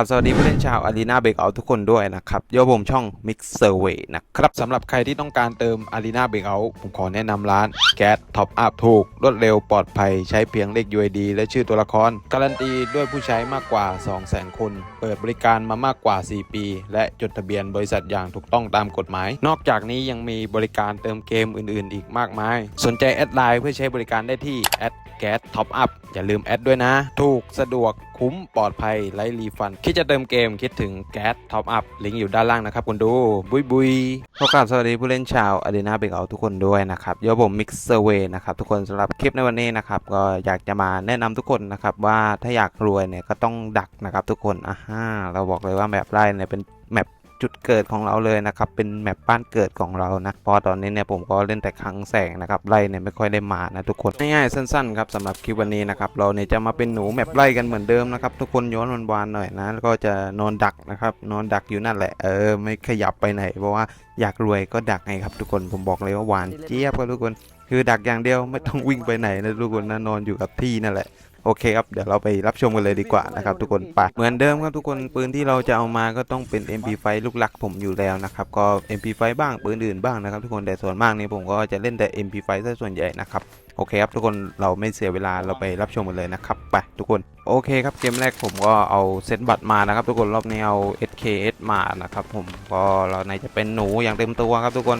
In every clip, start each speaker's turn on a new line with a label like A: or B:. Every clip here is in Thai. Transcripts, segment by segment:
A: ครับสวัสดีผู้เล่นชาวอารีนาเบรกเอาทุกคนด้วยนะครับโยผมช่อง Mix Survey นะครับสำหรับใครที่ต้องการเติมอารีนาเบรกเอาผมขอแนะนำร้านแก๊สท็อปอัพถูก รวดเร็วปลอดภัยใช้เพียงเลข UID และชื่อตัวละคร การันตีด้วยผู้ใช้มากกว่า 200,000 คน เปิดบริการมามากกว่า 4 ปี และจดทะเบียนบริษัทอย่างถูกต้องตามกฎหมาย นอกจากนี้ยังมีบริการเติมเกมอื่น ๆ อีกมากมาย สนใจแอดไลน์เพื่อใช้บริการได้ที่แอดแก๊สท็อปอัพอย่าลืมแอดด้วยนะ ถูกสะดวก คุ้มปลอดภัยไร้รีฟัน คิดจะเติมเกมคิดถึงแก๊สท็อปอัพลิงก์อยู่ด้านล่างนะครับคุณดู บุยบุยขอกราบสวัสดีผู้เล่นชาวอารีนาเบกเอาทุกคนด้วยนะครับโยผมมิกเซอร์เวนะครับทุกคนสำหรับคลิปในวันนี้นะครับก็อยากจะมาแนะนำทุกคนนะครับว่าถ้าอยากรวยเนี่ยก็ต้องดักนะครับทุกคนอ่าฮะเราบอกเลยว่าแมปไร่เนี่ยเป็นแมป จุดเกิดของเราเลยนะครับเป็นแมปบ้านเกิดของเรานะพราะตอนนี้เนี่ยผมก็เล่นแต่ครั้งแสงนะครับไล่เนี่ยไม่ค่อยได้มานะทุกคนง่ายๆสั้นๆครับสำหรับคลิปวันนี้นะครับเราเนี่ยจะมาเป็นหนูแมปไล่กันเหมือนเดิมนะครับทุกคนย้อนวันวานหน่อยนะแล้วก็จะนอนดักนะครับนอนดักอยู่นั่นแหละเออไม่ขยับไปไหนเพราะว่าอยากรวยก็ดักไงครับทุกคนผมบอกเลยว่าหวานเจี๊ยบครับทุกคนคือดักอย่างเดียวไม่ต้องวิ่งไปไหนนะทุกคนนะนอนอยู่กับที่นั่นแหละ โอเคครับเดี๋ยวเราไปรับชมกันเลยดีกว่านะครับทุกคนไปเหมือนเดิมครับทุกคนปืนที่เราจะเอามาก็ต้องเป็น MP5 ลูกหลักผมอยู่แล้วนะครับก็ MP5 บ้างปืนอื่นบ้างนะครับทุกคนแต่ส่วนมากนี่ผมก็จะเล่นแต่ MP5 ซะส่วนใหญ่นะครับโอเคครับทุกคนเราไม่เสียเวลาเราไปรับชมกันเลยนะครับไปทุกคนโอเคครับเกมแรกผมก็เอาเซตบัตรมานะครับ ทุกคนรอบนี้เอา SKS มานะครับผมก็เราในจะเป็นหนูอย่างเต็มตัวครับทุกคน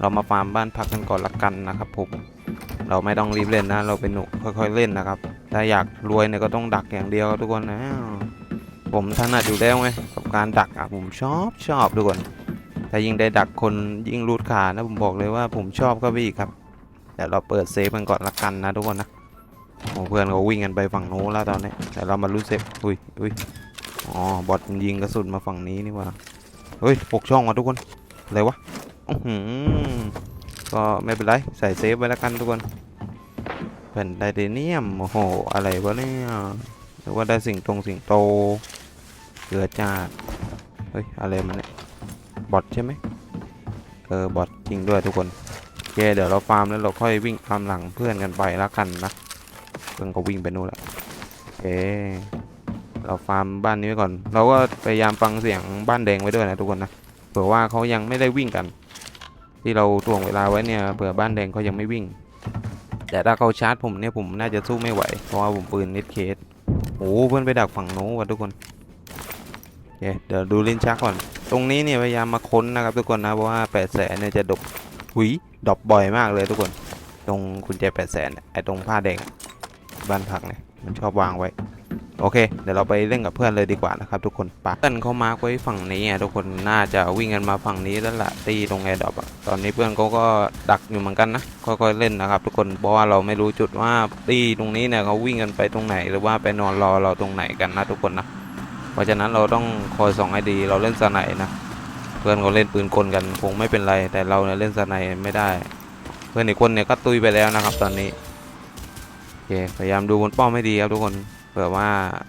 A: เรามาฟาร์มบ้านพักกันก่อนละกันนะครับผมเราไม่ต้องรีบเล่นนะ เราเป็นหนูค่อยๆเล่นนะครับถ้าอยากรวยเนี่ยก็ต้องดักอย่างเดียวทุกคนนะผมถนัดอยู่แล้วไงกับการดักอะผมชอบชอบทุกคนถ้ายิ่งได้ดักคนยิ่งรูดขานะผมบอกเลยว่าผมชอบก็ไปอีกครับแต่เราเปิดเซฟกันก่อนละกันนะทุกคนนะโอ้เพื่อนเขาวิ่งกันไปฝั่งโน้นแล้วตอนนี้ แต่เรามารู้เซฟอุ้ยอุ้ยอ๋อบอทยิงกระสุนมาฝั่งนี้นี่ว่าเฮ้ยหกช่องว่ะทุกคนอะไรวะ ก็ไม่เป็นไร ใส่เซฟไว้แล้วกันทุกคนเป็นไดเทเนียม โอ้โห อะไรวะเนี่ยหรือว่าได้สิ่งตรงสิ่งโต เกือจาดเฮ้ย อะไรมันเนี่ย บอทใช่ไหมเออ บอทจริงด้วยทุกคนโอเคเดี๋ยวเราฟาร์มแล้วเราค่อยวิ่งตามหลังเพื่อนกันไปแล้วกันนะเพื่อนก็วิ่งไปนู่นแล้วโอเคเราฟาร์มบ้านนี้ไว้ก่อน เราก็พยายามฟังเสียงบ้านแดงไว้ด้วยนะทุกคนนะเผื่อว่าเขายังไม่ได้วิ่งกัน ที่เราถ่วงเวลาไว้เนี่ยเผื่อบ้านแดงเขายังไม่วิ่ง แต่ถ้าเขาชาร์จผมเนี่ยผมน่าจะสู้ไม่ไหว เพราะว่าผมปืนนิดเคสโอ้เพื่อนไปดักฝั่งโน้ว่ะทุกคนเคเดี๋ยวดูลิ้นชักก่อน ตรงนี้เนี่ยพยายามมาค้นนะครับทุกคนนะเพราะว่าแปดแสนเนี่ยจะดบหุยดบบ่อยมากเลยทุกคน ตรงกุญแจแปดแสนไอ้ตรงผ้าแดงบ้านพักเนี่ยมันชอบวางไว้ โอเค เดี๋ยวเราไปเล่นกับเพื่อนเลยดีกว่านะครับทุกคนปะเพื่อนเขามาไว้ฝั่งนี้อะทุกคนน่าจะวิ่งกันมาฝั่งนี้แล้วล่ะตีตรงแอร์ดรอปอะตอนนี้เพื่อนเขาก็ดักอยู่เหมือนกันนะค่อยๆเล่นนะครับ ทุกคนเพราะว่าเราไม่รู้จุดว่าตีตรงนี้เนี่ยเขาวิ่งกันไปตรงไหน หรือว่าไปนอนรอเราตรงไหนกันนะทุกคนนะเพราะฉะนั้นเราต้องคอยส่องให้ดีเราเล่นสไนนะเพื่อนเขาเล่นปืนกลกันคงไม่เป็นไร แต่เราเนี่ยเล่นสไนไม่ได้ เพื่อนอีกคนเนี่ยก็ตุยไปแล้วนะครับ ตอนนี้โอเคพยายามดูบนป้อมให้ดีครับทุกคน ผื่อว่า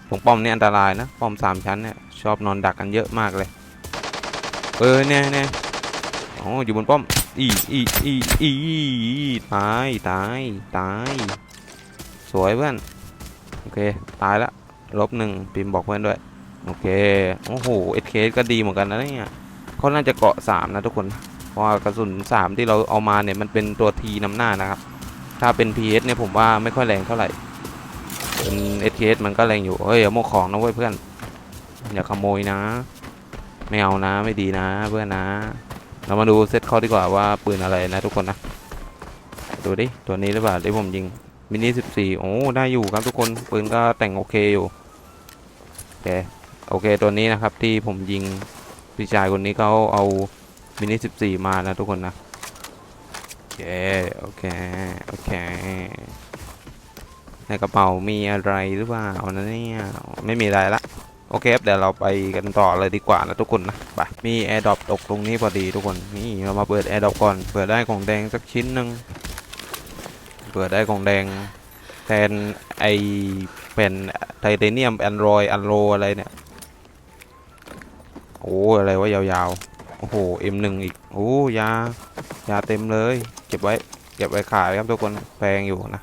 A: ตรงป้อมนี่อันตรายนะ ป้อมสามชั้นเนี่ยชอบนอนดักกันเยอะมากเลย เออเนี่ยเนี่ยอ๋ออยู่บนป้อม อีอีอีอีตายตายตาย สวยเพื่อน โอเค ตายละลบหนึ่งพิมพ์บอกเพื่อนด้วย โอเค โอ้โหเอเคก็ดีเหมือนกันนะเนี่ยเขาน่าจะเกาะสามนะทุกคน เพราะกระสุนสามที่เราเอามาเนี่ยมันเป็นตัวทีนำหน้านะครับ ถ้าเป็น PS เนี่ยผมว่าไม่ค่อยแรงเท่าไหร่ เป็น SKS มันก็แรงอยู่เฮ้ยอย่าโมของนะเว้ยเพื่อน อย่าขโมยนะ ไม่เอานะไม่ดีนะ เพื่อนนะ เรามาดูเซตเขาดีกว่าว่าปืนอะไรนะทุกคนนะ ดูดิ ตัวนี้หรือเปล่าที่ผมยิงมินิ14 โอ้ ได้อยู่ครับทุกคน ปืนก็แต่งโอเคอยู่ โอเค โอเค ตัวนี้นะครับที่ผมยิงพี่ชายคนนี้เขาเอามินิ14 มานะทุกคนนะ โอเค โอเค โอเค ในกระเป๋ามีอะไรหรือเปล่านะเนี่ยไม่มีอะไรละโอเคครับเดี๋ยวเราไปกันต่อเลยดีกว่านะทุกคนนะไปมีแอร์ดรอปตกตรงนี้พอดีทุกคนนี่เรามาเปิดแอร์ดรอปก่อนเผื่อได้ของแดงสักชิ้นหนึ่งเผื่อได้ของแดงแทนไอเป็นไทเทเนียมแอนดรอยอันโรอะไรเนี่ยโอ้อะไรวะยาวๆ โอ้โห M1 อีก โอ้ยา ยาเต็มเลย เก็บไว้ เก็บไว้ขายครับทุกคน แพงอยู่นะ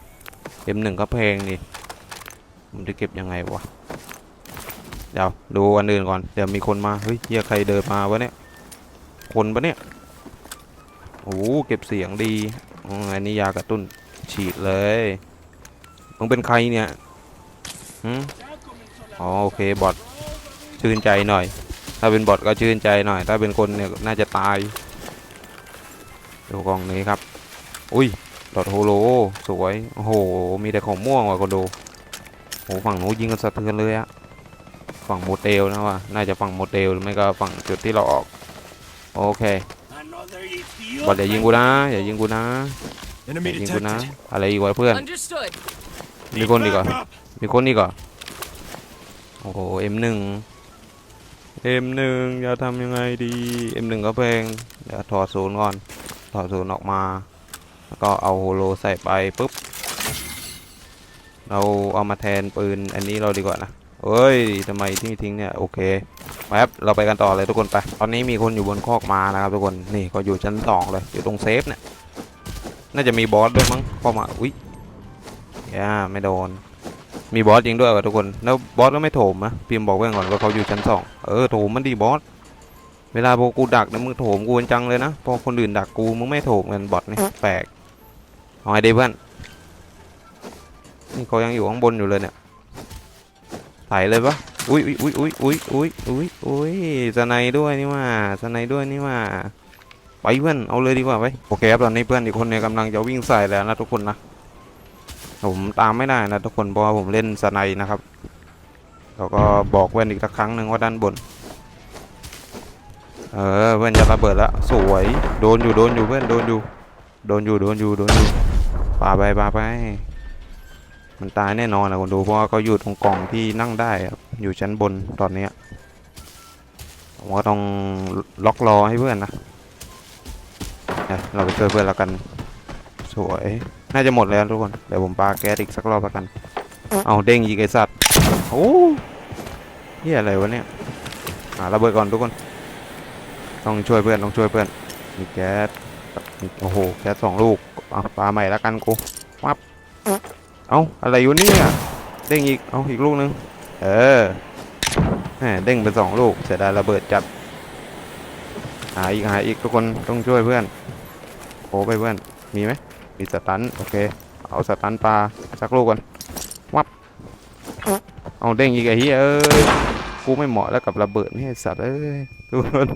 A: M1 ก็แพงดิผมจะเก็บยังไงวะเดี๋ยวดูอันอื่นก่อนเดี๋ยวมีคนมาเฮ้ยเฮียใครเดินมาวะเนี่ยคนปะเนี่ยโอ้โหเก็บเสียงดีอันนี้ยากระตุ้นฉีดเลยมึงเป็นใครเนี่ยหืมอ๋อโอเคบอทชื่นใจหน่อย ถ้าเป็นบอทก็ชื่นใจหน่อย ถ้าเป็นคนเนี่ยน่าจะตายดูกล่องนี้ครับ อุ้ย ดอทโฮโลสวย โอ้โห มีแต่ของม่วงว่ะคนดูโอ้ฝั่งนู้นยิงกันสะเทือนเลยอะฝั่งโมเดลนะว่าน่าจะฝั่งโมเดลหรือไม่ก็ฝั่งจุดที่เราออก โอเคบอลอย่ายิงกูนะ อย่ายิงกูนะอย่า
B: Enemy
A: ยิงกูนะ
B: detected.
A: อะไรอีกวะเพื่อน
C: Understood.
A: มีคนอีกเหรอมีคนอีกเหรอโอ้โห M1 M1 จะทำยังไงดี M1 ก็เพลงเดี๋ยวถอดศูนย์ก่อน ถอดศูนย์ออกมา แล้วก็เอาโฮโลใส่ไปปุ๊บ เราเอามาแทนปืนอันนี้เราดีกว่านะเอ้ยทำไมทิ้งทิ้งเนี่ยโอเคไปครับเราไปกันต่อเลยทุกคนไป ตอนนี้มีคนอยู่บนคอกมานะครับทุกคน นี่ก็อยู่ชั้นสองเลย อยู่ตรงเซฟเนี่ย น่าจะมีบอสด้วยมั้งเข้ามา อุ๊ยย่าไม่โดน มีบอสจริงด้วยเหรอทุกคน แล้วบอสก็ไม่โถมนะพิมพ์บอกไว้ก่อนว่าเขาอยู่ชั้นสองเออโถมมันดีบอส เวลาพวกกูดักนะมึงโถมกูเป็นจังเลยนะ พอคนอื่นดักกูมึงไม่โถมกันบอทนี่แปลก เอาไงดีเพื่อนนี่เขายังอยู่ข้างบนอยู่เลยเนี่ยไหลเลยปะอุ้ยอุ้ยอุ้ยอุ้ยอุ้ยอุ้ยอุ้ยสไนด้วยนี่ว่าสไนด้วยนี่ว่าไปเพื่อนเอาเลยดีกว่าไปโอเคครับตอนนี้เพื่อนอีกคนเนี่ยกำลังจะวิ่งใส่แล้วนะทุกคนนะผมตามไม่ได้นะทุกคนเพราะผมเล่นสไนนะครับแล้วก็บอกเพื่อนอีกครั้งหนึ่งว่าด้านบน เออเพื่อนจะระเบิดแล้วสวยโดนอยู่โดนอยู่เพื่อนโดนอยู่โดนอยู่โดนอยู่โดนอยู่ ปาไปปาไป มันตายแน่นอนนะคนดูเพราะว่าเขาอยู่ตรงกล่องที่นั่งได้ครับอยู่ชั้นบนตอนเนี้ยผมก็ต้องล็อกรอให้เพื่อนนะเราไปช่วยเพื่อนแล้วกัน สวย น่าจะหมดแล้วทุกคน เดี๋ยวผมปาแก๊สอีกสักรอบแล้วกัน เอาเด้งยิงไอสัตว์ โอ้เฮียอะไรวะเนี่ยหาระเบิดก่อนทุกคน ต้องช่วยเพื่อน ต้องช่วยเพื่อนมีแก๊ส โอ้โหแก๊สองลูกเอาปาใหม่แล้วกันกูวับเอาอะไรอยู่เนี่ยเด้งอีกเอาอีกลูกนึงเออแหมเด้งไปสองลูกเสียดายระเบิดจัดหาอีกหาอีกทุกคนต้องช่วยเพื่อนโอ้ไปเพื่อนมีไหมมีสตันโอเค เอาสตันปลาสักลูกก่อนวับเอาเด้งอีกไอ้เหี้ยเอ้ยกูไม่เหมาะแล้วกับระเบิดนี่สัตว์เอ้ยทุกคน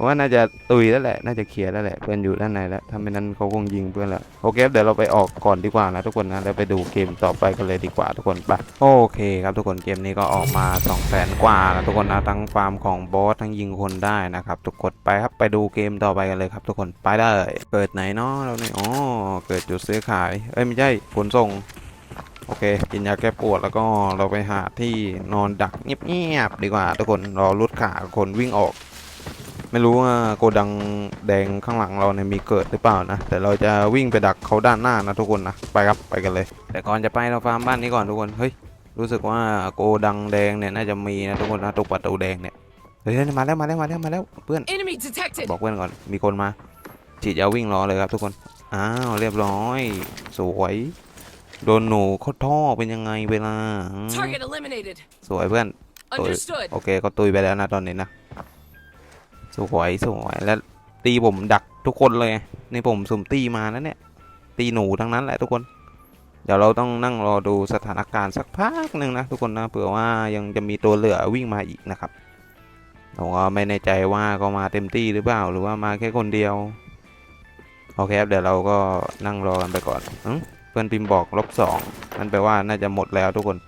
A: ผมว่าน่าจะตุยแล้วแหละ น่าจะเคลียร์แล้วแหละ เพื่อนอยู่ด้านในแล้วถ้าไม่นั้นเขาคงยิงเพื่อนแล้ว โอเคเดี๋ยวเราไปออกก่อนดีกว่านะทุกคนนะ แล้วไปดูเกมต่อไปกันเลยดีกว่าทุกคนไปโอเคครับทุกคนเกมนี้ก็ออกมา2 0 0แสนกว่าแล้วทุกคนนะ ทั้งฟาร์มของบอสทั้งยิงคนได้นะครับทุกคนไปครับ ไปดูเกมต่อไปกันเลยครับ ทุกคน ไปได้ เกิดไหนเนาะเราเนี่ยอ๋อ เกิดจุดซื้อขาย เอ้ยไม่ใช่ขนส่งโอเค กินยาแก้ปวดแล้วก็เราไปหาที่นอนดักเงียบๆดีกว่า ทุกคนรอรุดขาคนวิ่งออก ไม่รู้ว่าโกดังแดงข้างหลังเราเนี่ยมีเกิดหรือเปล่านะ แต่เราจะวิ่งไปดักเขาด้านหน้านะทุกคนนะ ไปครับไปกันเลย แต่ก่อนจะไปเราฟาร์มบ้านนี้ก่อนทุกคน เฮ้ย รู้สึกว่าโกดังแดงเนี่ยน่าจะมีนะทุกคนนะตรงประตูแดงเนี่ย เฮ้ยมาแล้วมาแล้วมาแล้วมาแล้วเพื่อน
C: Enemy detected.
A: บอกเพื่อนก่อน มีคนมาฉีดยาวิ่งรอเลยครับทุกคน อ้าวเรียบร้อย สวยโดนหนูเขาท่อเป็นยังไงเวลาอืม
C: Target eliminated.
A: สวยเพื่อน
C: Understood.
A: โอเคเขาตุยไปแล้วนะตอนนี้นะ สวยสวยแล้ว ตีผมดักทุกคนเลยในผมสุ่มตีมาแล้วเนี่ย ตีหนูทั้งนั้นแหละทุกคน เดี๋ยวเราต้องนั่งรอดูสถานการณ์สักพักหนึ่งนะทุกคนนะเผื่อว่ายังจะมีตัวเหลือวิ่งมาอีกนะครับผมก็ไม่แน่ใจว่าก็มาเต็มที่หรือเปล่าหรือว่ามาแค่คนเดียวโอเคครับเดี๋ยวเราก็นั่งรอกันไปก่อนอเพื่อนพิมพ์บอกลบสองนั่นแปลว่าน่าจะหมดแล้วทุกคน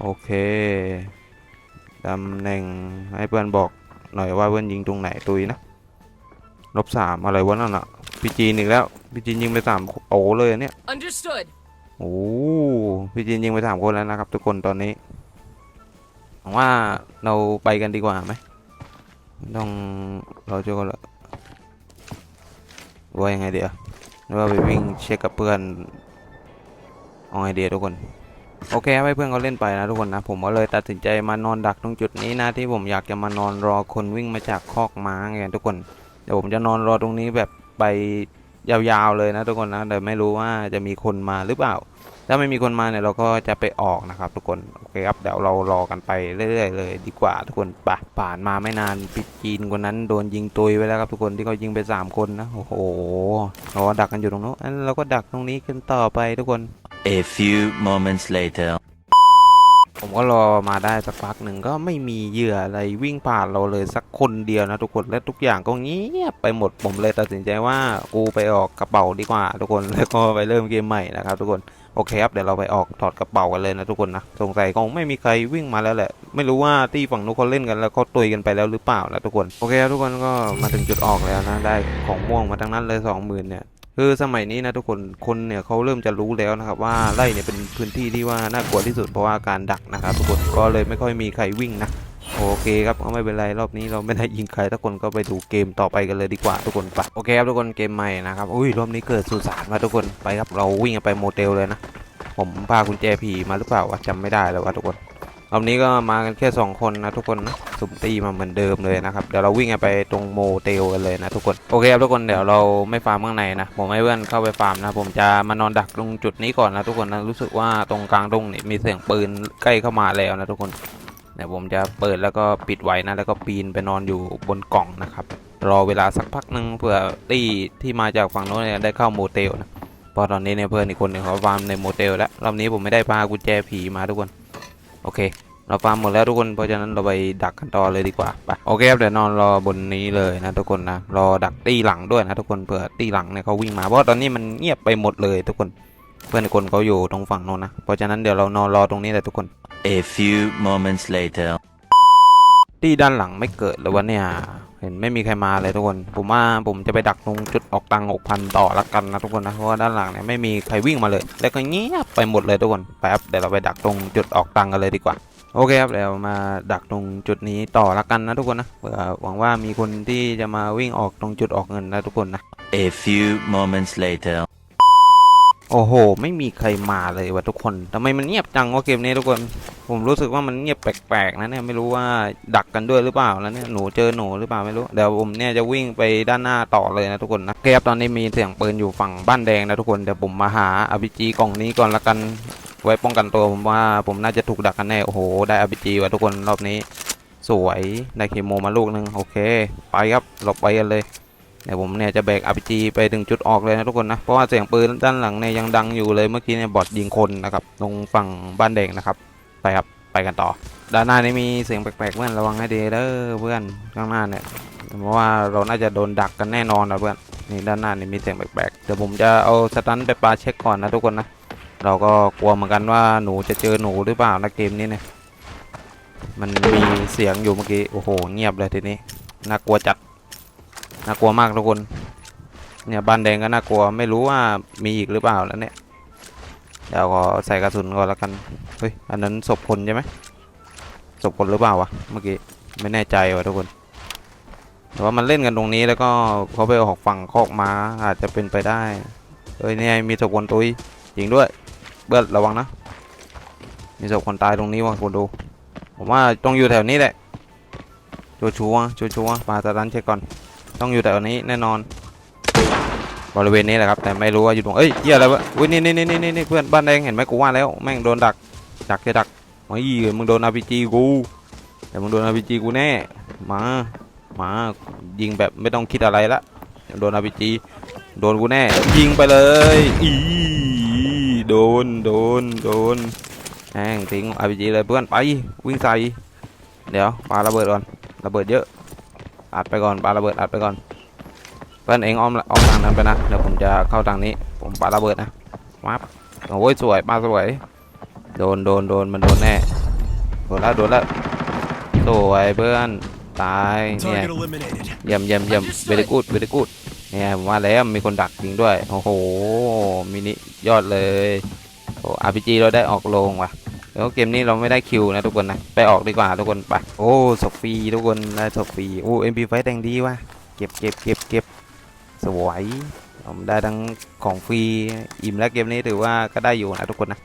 A: โอเคตำแหน่งให้เพื่อนบอก หน่อยว่าเพื่อนยิงตรงไหนตุยนะลบสามอะไรวะนั่นอะพี่จีนอีกแล้วพี่จีนยิงไปสามโอ้เลยอันเนี่ย
C: Understood.
A: โอ้พี่จีนยิงไปสามคนแล้วนะครับ ทุกคนตอนนี้ผมว่าเราไปกันดีกว่าไหมไม่ต้องเราจะก็ละว่ายังไงเดี๋ยวหรือว่าไปวิ่งเช็คกับเพื่อนเอาไงเดียทุกคน โอเคครับให้เพื่อนเขาเล่นไปนะทุกคนนะ ผมก็เลยตัดสินใจมานอนดักตรงจุดนี้นะที่ผมอยากจะมานอนรอคนวิ่งมาจากคอกม้าไงทุกคนเดี๋ยวผมจะนอนรอตรงนี้แบบไปยาวๆเลยนะทุกคนนะแต่ไม่รู้ว่าจะมีคนมาหรือเปล่า ถ้าไม่มีคนมาเนี่ยเราก็จะไปออกนะครับ ทุกคนโอเคครับเดี๋ยวเรารอกันไปเรื่อยๆเลย ดีกว่าทุกคนไปผ่านมาไม่นานปิดจีนคนนั้นโดนยิงตุยไปแล้วครับทุกคนที่เขายิงไปสามคนนะโอ้โหเราดักกันอยู่ตรงนู้นเราก็ดักตรงนี้กันต่อไปทุกคน
B: A few moments later.
A: ผมก็รอมาได้สักพักหนึ่งก็ไม่มีเหยื่ออะไรวิ่งผ่านเราเลยสักคนเดียวนะทุกคนและทุกอย่างก็เงียบไปหมดผมเลยตัดสินใจว่ากูไปออกกระเป๋าดีกว่า ทุกคนแล้วก็ไปเริ่มเกมใหม่นะครับทุกคนโอเคครับเดี๋ยวเราไปออกถอดกระเป๋ากันเลยนะทุกคนนะสงสัยคงไม่มีใครวิ่งมาแล้วแหละ ไม่รู้ว่าที่ฝั่งนู้นเขาเล่นกันแล้วเขาตุยกันไปแล้วหรือเปล่านะทุกคนโอเคครับทุกคนก็มาถึงจุดออกแล้วนะได้ของม่วงมาทั้งนั้นเลยสองหมื่นเนี่ย คือสมัยนี้นะทุกคนคนเนี่ยเขาเริ่มจะรู้แล้วนะครับว่าไร่เนี่ยเป็นพื้นที่ที่ว่าน่ากลัวที่สุดเพราะว่าการดักนะครับทุกคนก็เลยไม่ค่อยมีใครวิ่งนะโอเคครับก็ไม่เป็นไรรอบนี้เราไม่ได้ยิงใครทุกคนก็ไปดูเกมต่อไปกันเลยดีกว่าทุกคนไปโอเคครับทุกคนเกมใหม่นะครับอุ้ยรอบนี้เกิดสุสานมาทุกคนไปครับเราวิ่งไปโมเตลเลยนะ ผมพากุญแจผีมาหรือเปล่าวะจำไม่ได้แล้ววะทุกคน รอบนี้ก็มากันแค่ 2 คนนะทุกคนนะสุ่มตีมาเหมือนเดิมเลยนะครับ เดี๋ยวเราวิ่งไปตรงโมเตลกันเลยนะทุกคน โอเคครับทุกคนเดี๋ยวเราไม่ฟาร์มข้างในนะ ผมให้เพื่อนเข้าไปฟาร์มนะ ผมจะมานอนดักตรงจุดนี้ก่อนนะทุกคนนะรู้สึกว่าตรงกลางดงนี่มีเสียงปืนใกล้เข้ามาแล้วนะทุกคนเดี๋ยวผมจะเปิดแล้วก็ปิดไว้นะ แล้วก็ปีนไปนอนอยู่บนกล่องนะครับรอเวลาสักพักหนึ่งเพื่อตีที่มาจากฝั่งโน้นได้เข้าโมเตลนะเพราะตอนนี้เนี่ยเพื่อนอีกคนหนึ่งเขาฟาร์มในโมเตลแล้วรอบนี้ผมไม่ได้พากุญแจผีมาทุกคน โอเค เราฟาร์มหมดแล้วทุกคน เพราะฉะนั้นเราไปดักกันต่อเลยดีกว่า ไป โอเคครับเดี๋ยวนอนรอบนนี้เลยนะทุกคนนะ รอดักตีหลังด้วยนะทุกคน เผื่อตีหลังเนี่ยเขาวิ่งมา เพราะตอนนี้มันเงียบไปหมดเลยทุกคน เพื่อนอีกคนเขาอยู่ตรงฝั่งโน้นนะ เพราะฉะนั้นเดี๋ยวเรานอนรอตรงนี้เลยทุกคน
B: A few moments later.
A: ตีด้านหลังไม่เกิดเลยวะเนี่ย เห็นไม่มีใครมาเลยทุกคนผมว่าผมจะไปดักตรงจุดออกตังหกพันต่อละกันนะทุกคนนะเพราะว่าด้านหลังเนี่ยไม่มีใครวิ่งมาเลย แล้วก็เงียบไปหมดเลยทุกคนแป๊บเดี๋ยวเราไปดักตรงจุดออกตังกันเลยดีกว่าโอเคครับเดี๋ยวมาดักตรงจุดนี้ต่อละกันนะทุกคนนะเผื่อหวังว่ามีคนที่จะมาวิ่งออกตรงจุดออกเงินนะทุกคนนะ
B: A few moments later.
A: โอ้โห ไม่มีใครมาเลยวะทุกคนทำไมมันเงียบจังวะเกมนี้ทุกคน ผมรู้สึกว่ามันเงียบแปลกๆนะเนี่ยไม่รู้ว่าดักกันด้วยหรือเปล่าแล้วเนี่ยหนูเจอหนูหรือเปล่าไม่รู้เดี๋ยวผมเนี่ยจะวิ่งไปด้านหน้าต่อเลยนะทุกคนนะเคครับตอนนี้มีเสียงปืนอยู่ฝั่งบ้านแดงนะทุกคนเดี๋ยวผมมาหาอ p g กล่องนี้ก่อนละกันไว้ป้องกันตัวผมว่าผมน่าจะถูกดักกันแน่โอ้โหได้อ p g ว่ะทุกคนรอบนี้ สวยได้เคโมมาลูกหนึ่งโอเค ไปครับหลบไปกันเลย เดี๋ยวผมเนี่ยจะแบก RPG ไปถึงจุดออกเลยนะทุกคนนะ เพราะว่าเสียงปืนด้านหลังเนี่ยยังดังอยู่เลยเมื่อกี้เนี่ยบอทยิงคนนะครับตรงฝั่งบ้านแดงนะครับ ไปครับไปกันต่อ ด้านหน้านี่มีเสียงแปลกๆเพื่อนระวังให้ดีเด้อเพื่อนข้างหน้าเนี่ยเพราะว่าเราน่าจะโดนดักกันแน่นอนนะเพื่อนนี่ด้านหน้านี่มีเสียงแปลกๆเดี๋ยวผมจะเอาสตันไปปาเช็คก่อนนะทุกคนนะเราก็กลัวเหมือนกันว่าหนูจะเจอหนูหรือเปล่านะเกมนี้เนี่ยมันมีเสียงอยู่เมื่อกี้โอ้โหเงียบเลยทีนี้น่ากลัวจัด น่ากลัวมากทุกคน เนี่ยบ้านแดงก็น่ากลัวไม่รู้ว่ามีอีกหรือเปล่าแล้วเนี่ยเดี๋ยวก็ใส่กระสุนก่อนล้วกันเฮ้ยอันนั้นศพคนใช่ไหมศพคนหรือเปล่าวะเมื่อกี้ไม่แน่ใจว่ะทุกคนแต่ว่ามันเล่นกันตรงนี้แล้วก็เขาไปออกฝั่งคอกม้าอาจจะเป็นไปได้เฮ้ยเนี่ยมีศพคนตุยจริงด้วยเบิร์ดระวังนะมีศพคนตายตรงนี้ว่ะคนดู ผมว่าต้องอยู่แถวนี้แหละชัวชัวชัวชัวมาตาดันเช็คก่อน ต้องอยู่แถวนี้แน่นอน บริเวณนี้แหละครับ แต่ไม่รู้ว่าอยู่ตรงเอ้ยเหี้ยอะไรวะอุ้ยนี่นี่นี่นี่นี่เพื่อนบ้านแดงเห็นไหมกูว่าแล้วแม่งโดนดักดักจะดักมาอีมึงโดนอาร์พีจีกูแต่มึงโดนอาร์พีจีกูแน่มามายิงแบบไม่ต้องคิดอะไรละโดนอาร์พีจีโดนกูแน่ ยิงไปเลยอีโดนโดนโดนแม่งทิ้งอาร์พีจีเลยเพื่อนไปวิ่งใส่เดี๋ยวปาระเบิดก่อนระเบิดเยอะ อัดไปก่อนปาระเบิดอัดไปก่อน เพื่อนเองอ้อมอ้อมทางนั้นไปนะ เดี๋ยวผมจะเข้าทางนี้ ผมปาระเบิดนะวับโอ้ยสวยปาสวย โดนโดนโดนมันโดนแน่ โดนแล้วโดนแล้วสวยเพื่อนตายเนี่ย
C: Target eliminated.
A: เยี่ยมเยี่ยมเยี่ยมเวลกูดเวลกูดเนี่ยผมว่าแล้วมีคนดักจริงด้วย โอ้โหมินิยอดเลยโอ้อาร์พีจีเราได้ออกโรงว่ะ แล้วเกมนี้เราไม่ได้คิวนะทุกคนนะ ไปออกดีกว่าทุกคนไป โอ้สฟรีทุกคนได้สฟรีโอ้เอ็มพีไฟแดงดีว่ะ เก็บเก็บเก็บเก็บสวยผมได้ทั้งของฟรีอิ่มแล้วเกมนี้ถือว่าก็ได้อยู่นะทุกคนนะ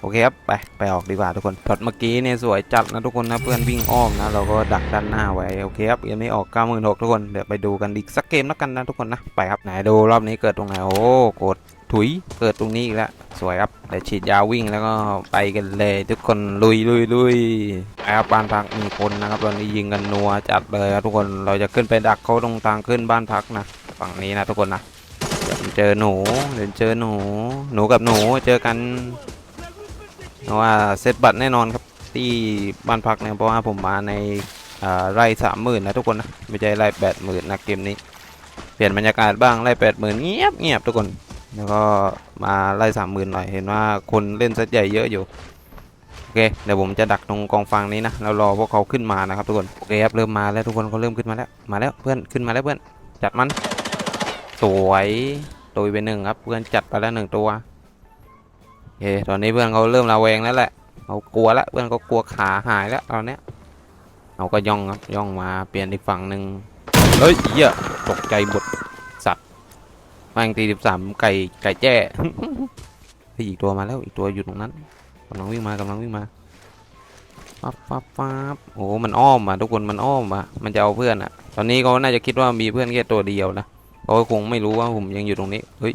A: โอเคครับ ไป ไปออกดีกว่าทุกคนช็อตเมื่อกี้เนี่ยสวยจัดนะทุกคนนะ เพื่อนวิ่งอ้อมนะ เราก็ดักด้านหน้าไว้ โอเคครับเกมนี้ออก9 6 0 0ทุกคน เดี๋ยวไปดูกันอีกสักเกมแล้วกันนะทุกคนนะ ไปครับไหนดูรอบนี้เกิดตรงไหน โอ้กด ถุยเกิดตรงนี้อีกแล้วสวยครับเดี๋ยวฉีดยาวิ่งแล้วก็ไปกันเลย ทุกคนลุยลุยลุยไปครับบ้านพักมีคนนะครับตอนนี้ยิงกันนัวจัดเลยครับทุกคนเราจะขึ้นไปดักเขาตรงทางขึ้นบ้านพักนะฝั่งนี้นะทุกคนนะเดี๋ยวเจอหนูเดี๋ยวเจอหนู หนูกับหนูเจอกันเพราะว่าเซตบัตรแน่นอนครับที่บ้านพักเนี่ยเพราะว่าผมมาในอ่าไร่สามหมื่นนะทุกคนนะไม่ใช่ไร่แปดหมื่นนะเกมนี้ เปลี่ยนบรรยากาศบ้างไล่แปดหมื่นเงียบเงียบทุกคน แล้วก็มาไล่สามหมื่นหน่อยเห็นว่าคนเล่นเซตใหญ่เยอะอยู่โอเคเดี๋ยวผมจะดักตรงกองฟางนี้นะแล้วรอพวกเขาขึ้นมานะครับทุกคนโอเคครับเริ่มมาแล้วทุกคนเขาเริ่มขึ้นมาแล้วมาแล้วเพื่อนขึ้นมาแล้วเพื่อนจัดมันสวยตัวไปหนึ่งครับเพื่อนจัดไปแล้วหนึ่งตัวโอเคตอนนี้เพื่อนเขาเริ่มระแวงแล้วแหละเขากลัวแล้วเพื่อนเขากลัวขาหายแล้วตอนเนี้ยเขาก็ย่องครับย่องมาเปลี่ยนอีกฝั่งหนึ่งเฮ้ยเหี้ยตกใจหมด แมงตีสิบสามไก่ไก่แจ้เฮ้ยอีกตัวมาแล้วอีกตัวอยู่ตรงนั้นกำลังวิ่งมากำลังวิ่งมาปั๊บปั๊บปั๊บโอ้โหมันอ้อมอะทุกคนมันอ้อมอะมันจะเอาเพื่อนอะ ตอนนี้เขาน่าจะคิดว่ามีเพื่อนแค่ตัวเดียวนะเขาคงไม่รู้ว่าผมยังอยู่ตรงนี้เฮ้ย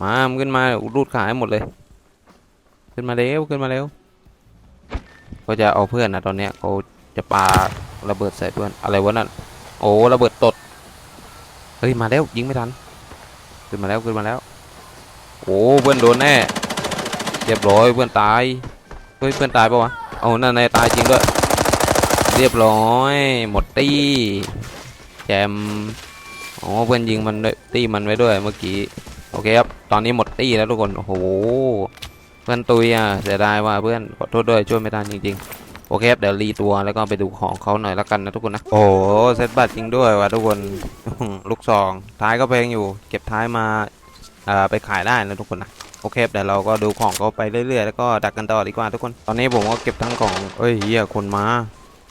A: มามขึ้นมารูดขาให้หมดเลย ขึ้นมาเร็วขึ้นมาเร็วก็จะเอาเพื่อนนะตอนเนี้ยเขาจะปาระเบิดใส่เพื่อนอะไรวะนั่นโอ้ระเบิดตด เฮ้ย มาแล้ว ยิงไม่ทัน ขึ้นมาแล้วขึ้นมาแล้ว โอ้เพื่อนโดนแน่เรียบร้อยเพื่อนตายเฮ้ยเพื่อนตายปะวะเอานั่นนายตายจริงด้วย เรียบร้อย หมดตี้แจมอ๋อเพื่อนยิงมันด้ตี้มันไว้ด้วยเมื่อกี้โอเคครับตอนนี้หมดตี้แล้วทุกคนโอ้โหเพื่อนตุยอะเสียดายว่าเพื่อนขอโทษด้วยช่วยไม่ทันจริงๆ โอเคครับเดี๋ยวรีตัวแล้วก็ไปดูของเขาหน่อยละกันนะทุกคนนะ โอ้โหเซตบัตรจริงด้วยว่ะทุกคนลูกซอง ท้ายก็แพงอยู่ เก็บท้ายมาอ่าไปขายได้นะทุกคนนะโอเคเดี๋ยวเราก็ดูของเขาไปเรื่อยๆแล้วก็ดักกันต่อดีกว่าทุกคน ตอนนี้ผมก็เก็บทั้งของเอ้ยเฮียคนมา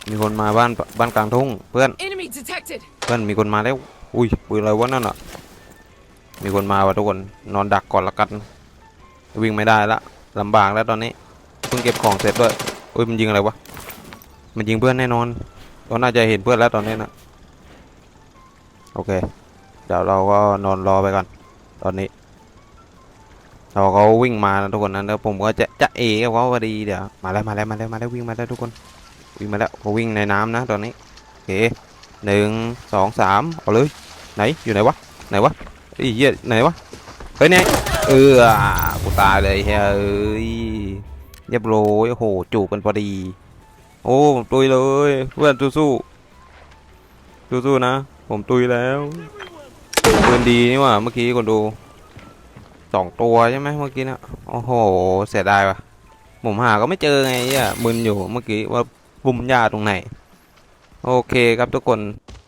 A: มีคนมาบ้านบ้านกลางทุ่งเพื่อน
C: Enemy detected.
A: เพื่อนมีคนมาแล้วอุ้ยปืนอะไรวะนั่นอะมีคนมาว่ะทุกคนนอนดักก่อนละกัน วิ่งไม่ได้ละลำบากแล้วตอนนี้เพิ่งเก็บของเสร็จด้วยอุ้ยมันยิงอะไรวะ มันยิงเพื่อนแน่นอนเราน่าจะเห็นเพื่อนแล้วตอนนี้นะโอเค เดี๋ยวเราก็นอนรอไปก่อน ตอนนี้เราเขาวิ่งมานะทุกคนนะแล้วผมก็จะจะเอกับเขาพอดีเดี๋ยวมาแล้วมาแล้วมาแล้วมาแล้ววิ่งมาแล้วทุกคนวิ่งมาแล้วเขาวิ่งในน้ำนะตอนนี้โอเคหนึ่งสองสามเอาเลยไหนอยู่ไหนวะไหนวะไอ้เหี้ยไหนวะเฮ้ยเนี่ยเออกูตายเลยเฮ้ยเรียบร้อยโอ้โหจูบกันพอดี โอ้ผมตุยเลยเพื่อนสู้ๆสู้นะ ผมตุยแล้วปืนดีนี่ว่าเมื่อกี้คนดูสองตัวใช่ไหมเมื่อกี้นะโอ้โหเสียดายว่ะผมหาก็ไม่เจอไงอะมึนอยู่เมื่อกี้ว่าปุ่มยาตรงไหน โอเคครับทุกคน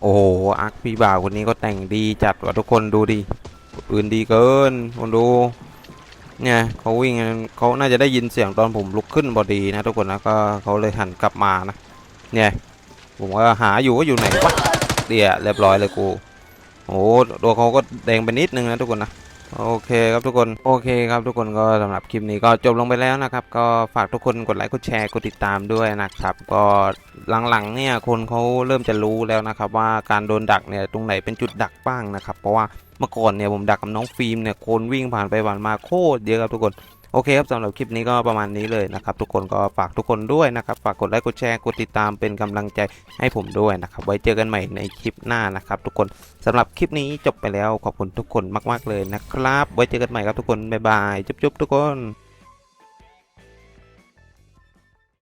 A: โอ้โหอาร์คพี่บ่าวคนนี้ก็แต่งดีจัดว่ะทุกคนดูดิปืนดีเกินคนดู เนี่ยเขาวิ่งเขาน่าจะได้ยินเสียงตอนผมลุกขึ้นพอดีนะทุกคนนะก็เขาเลยหันกลับมานะเนี่ยผมก็หาอยู่ว่าอยู่ไหนวะเดี๋ยเรียบร้อยเลยกูโอ้ตัวเขาก็แดงไปนิดนึงนะทุกคนนะ โอเคครับทุกคนโอเคครับทุกคนก็สำหรับคลิปนี้ก็จบลงไปแล้วนะครับ ก็ฝากทุกคนกดไลค์กดแชร์กดติดตามด้วยนะครับ ก็หลังๆเนี่ยคนเขาเริ่มจะรู้แล้วนะครับ ว่าการโดนดักเนี่ยตรงไหนเป็นจุดดักบ้างนะครับ เพราะว่าเมื่อก่อนเนี่ยผมดักกับน้องฟิล์มเนี่ยคนวิ่งผ่านไปผ่านมาโคตรเยอะครับทุกคน โอเคครับสำหรับคลิปนี้ก็ประมาณนี้เลยนะครับ ทุกคนก็ฝากทุกคนด้วยนะครับ ฝากกดไลค์กดแชร์กดติดตามเป็นกำลังใจให้ผมด้วยนะครับ ไว้เจอกันใหม่ในคลิปหน้านะครับ ทุกคนสำหรับคลิปนี้จบไปแล้วขอบคุณทุกคนมาก ๆเลยนะครับ ไว้เจอกันใหม่ครับทุกคนบ๊ายบายจุ๊บๆทุกคน